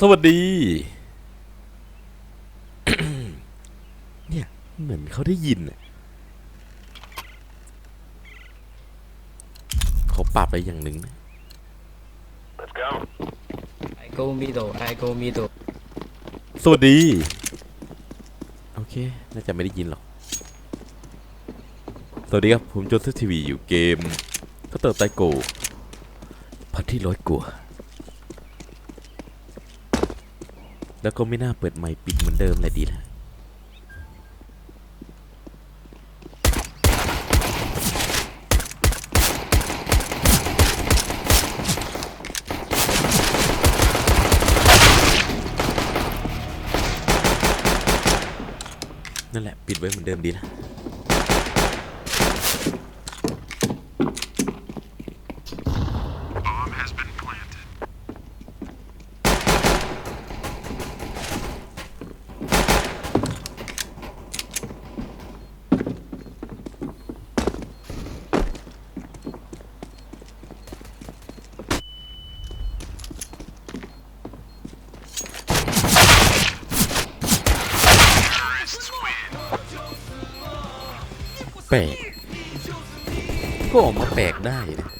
สวัสดี เนี่ย เหมือนเขาได้ยินน่ะเขาปรับไปอย่างหนึ่งนะ Let's go. I go middle I go middle สวัสดี โอเค น่าจะไม่ได้ยินหรอก สวัสดีครับ ผมโจเซฟทีวีอยู่เกมก็เติร์ไตโกพัทที่ร้อยกว่า แล้วก็ไม่น่าเปิดใหม่ปิดเหมือนเดิมเลยดีนะนั่นแหละ ปิดไว้เหมือนเดิมดีนะ Bomb has been planted. แป ลกก็ออกมาแปลกได้นะ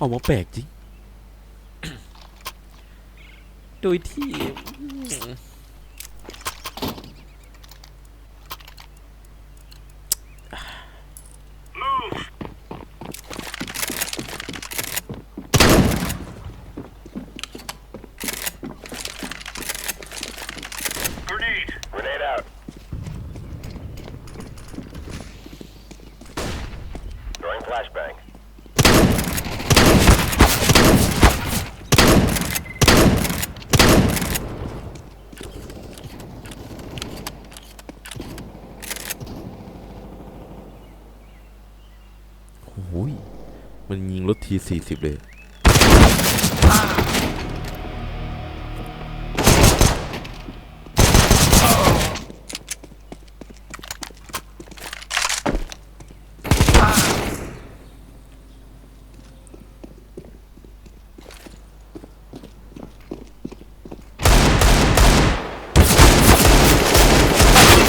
ออกมาแปลกจริง โดยที่ Move. Grenade. Grenade out. Throwing flashbang. โอ้ยมันยิงรถ ที40 เลย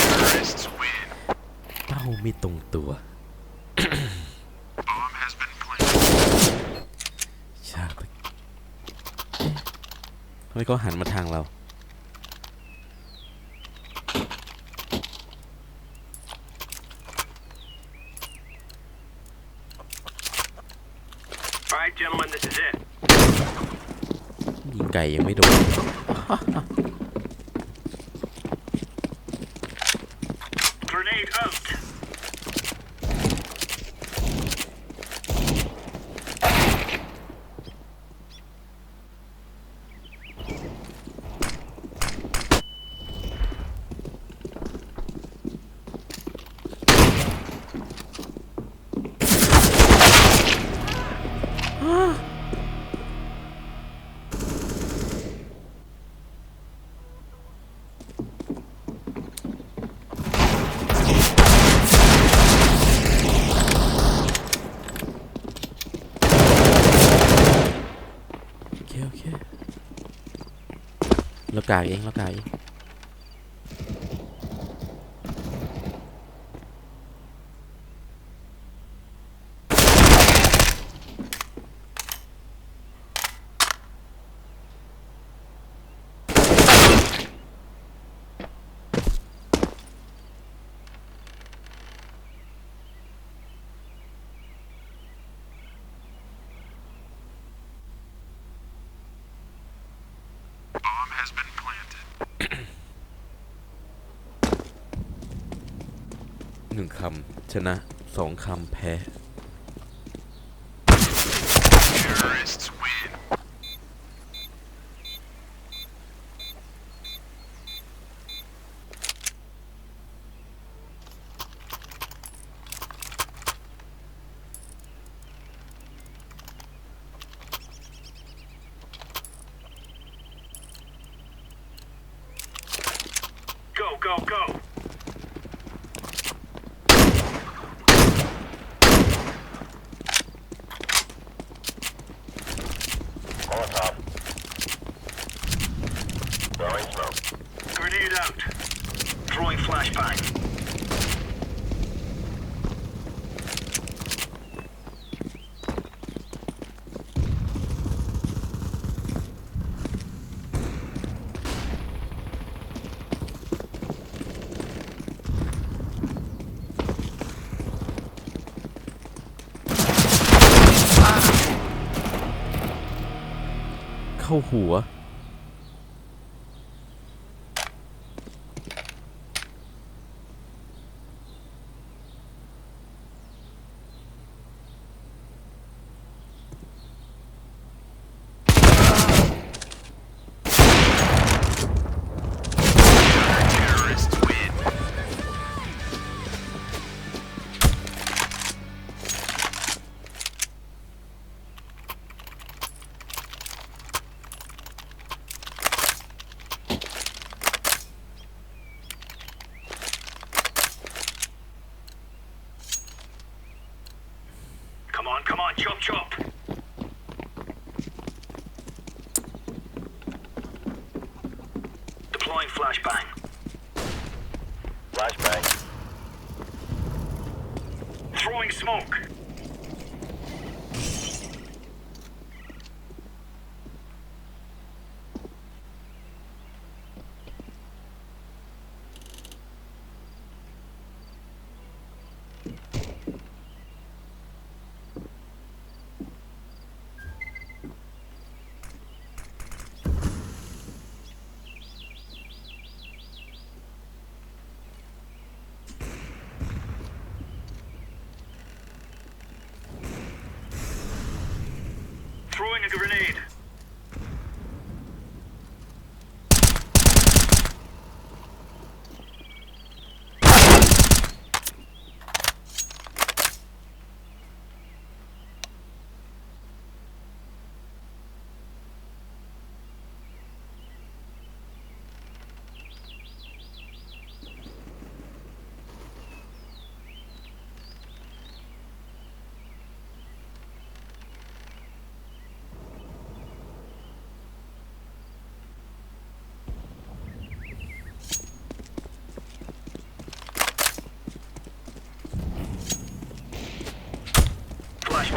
Terrorists win. เป้าไม่ตรงตัว Bomb has been planted. ชาติเอ๊ะ ทำไมเขาหันมาทางเรา All right, gentlemen, this is it. ยิงไก่ยังไม่โดน Grenade out. โอเค โอเค แล้ว กายเองเรากายเอง has been planted. หนึ่งคำชนะสองคำแพ้ Throwing smoke. Grenade out. Throwing flashbang. เข้าหัว Come on, come on, chop chop. Deploying flashbang. Flashbang. Throwing smoke.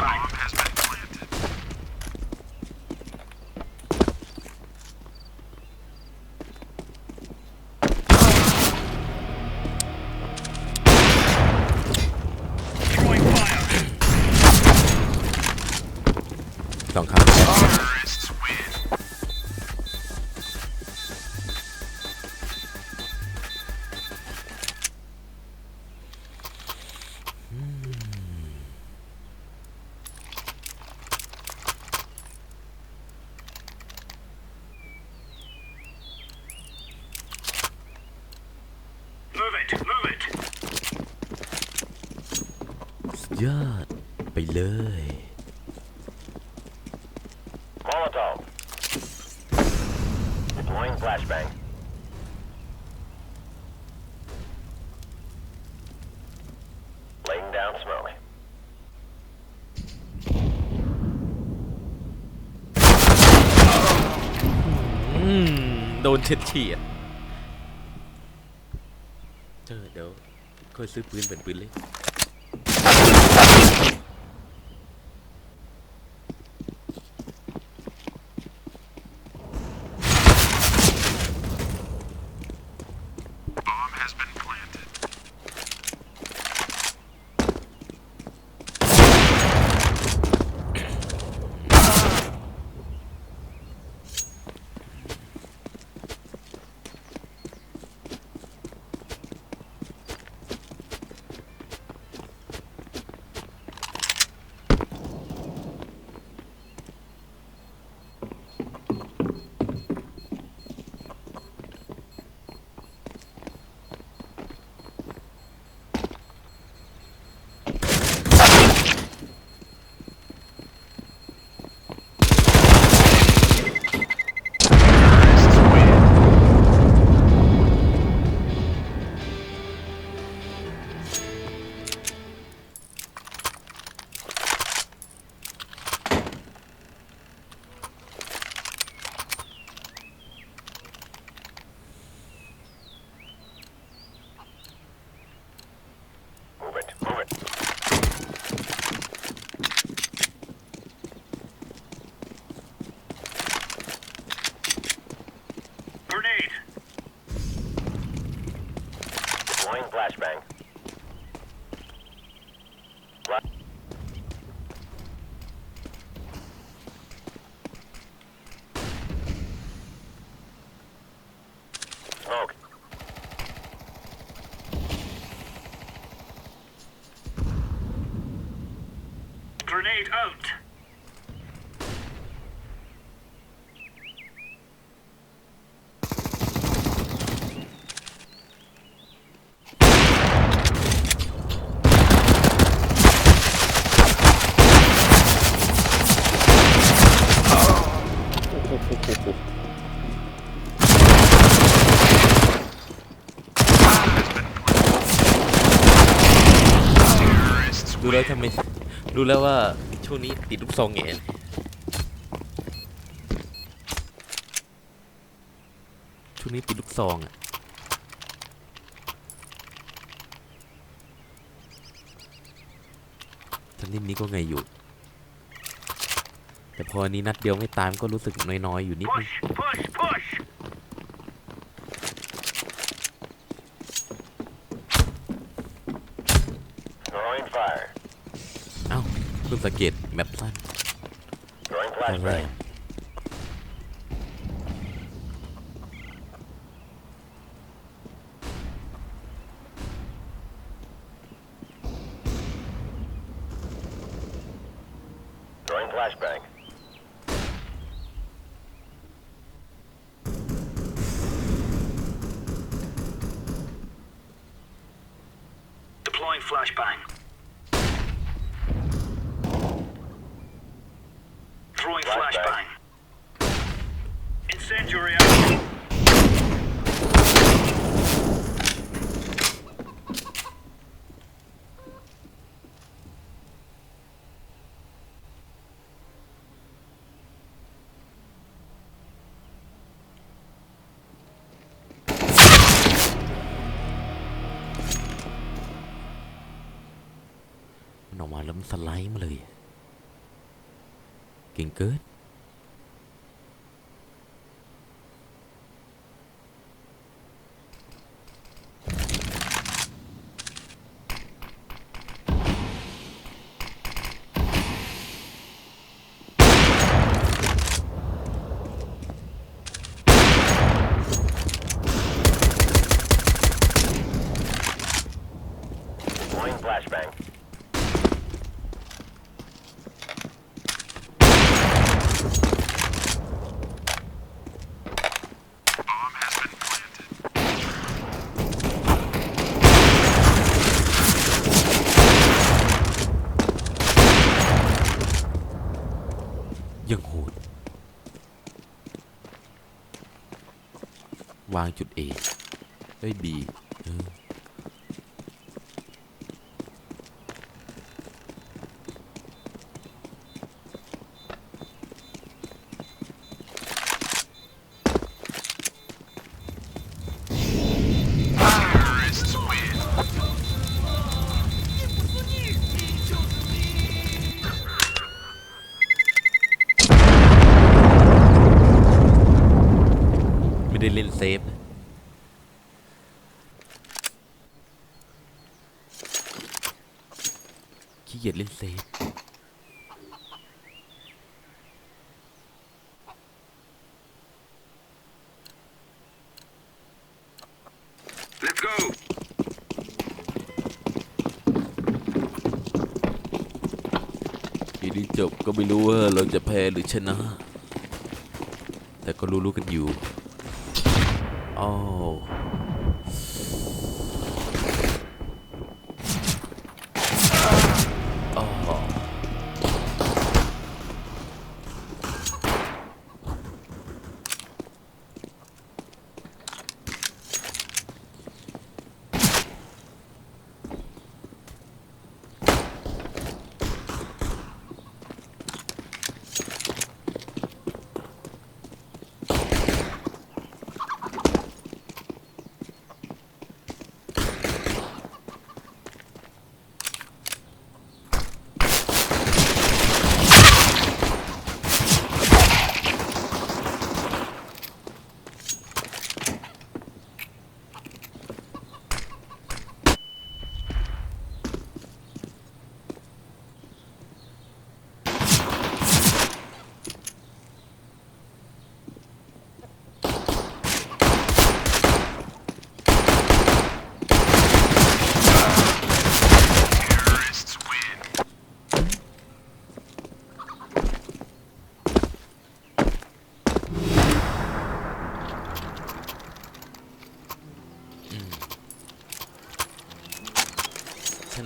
Right. ไปเลย Molotov. Deploying flashbang. Laying down smoke. อืมโดนเฉียดเฉียดเจอเดี๋ยวค่อยซื้อปืนเป็นปืนเล็ก Grenade out. รู้แล้วว่าช่วงนี้ติดลูกซองแงนช่วงนี้ติดลูกซองอะทันนิดนี้ก็ไงอยู่ แต่พออันนี้นัดเดียวไม่ตายมันก็รู้สึกน้อยๆอยู่นิดนึง Push, push, push. Throwing fire. เอ้าเพิ่ง สะเก็ดแมปสั้นแรงแร มาแล้วมันสไลด์มาเลย เก่งเกิน Deploying flashbang. Bomb has been planted. ยังโหด วางจุด A เอ้ย B เออ เกียจเล่นเซฟ Let's go. ทีนี้จบก็ไม่รู้ว่าเราจะแพ้หรือชนะ แต่ก็รู้ๆกันอยู่ อ้าว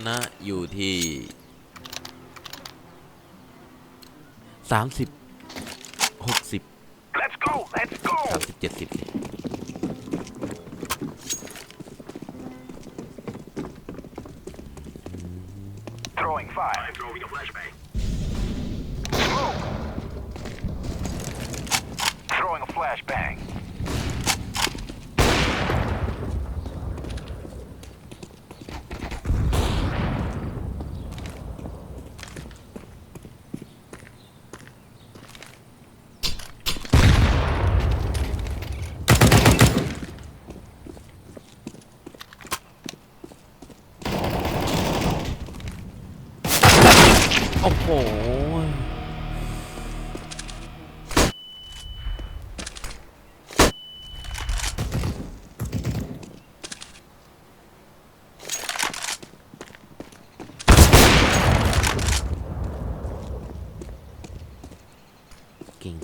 นะ อยู่ที่ 30 60 Let's go Let's go 30 70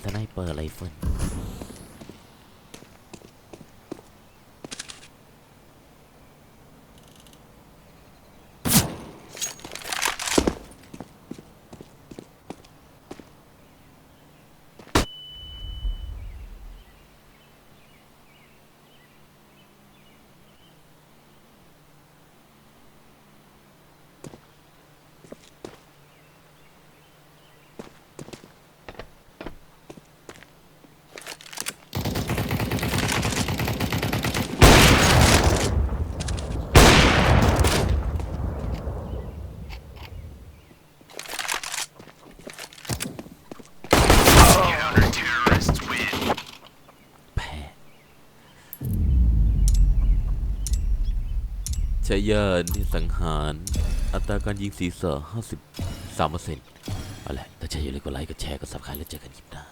สไนเปอร์ไรเฟิล Counter terrorists win. แพ้ชา ยานี่สังหาร อัตราการยิงศีรษะ53เปอร์เซ็นต์เอาละถ้าใช่อย่าลืมกดไลค์กดแชร์กดซับสไครต์แล้วเจอกันคลิปหน้าบ๊ายบา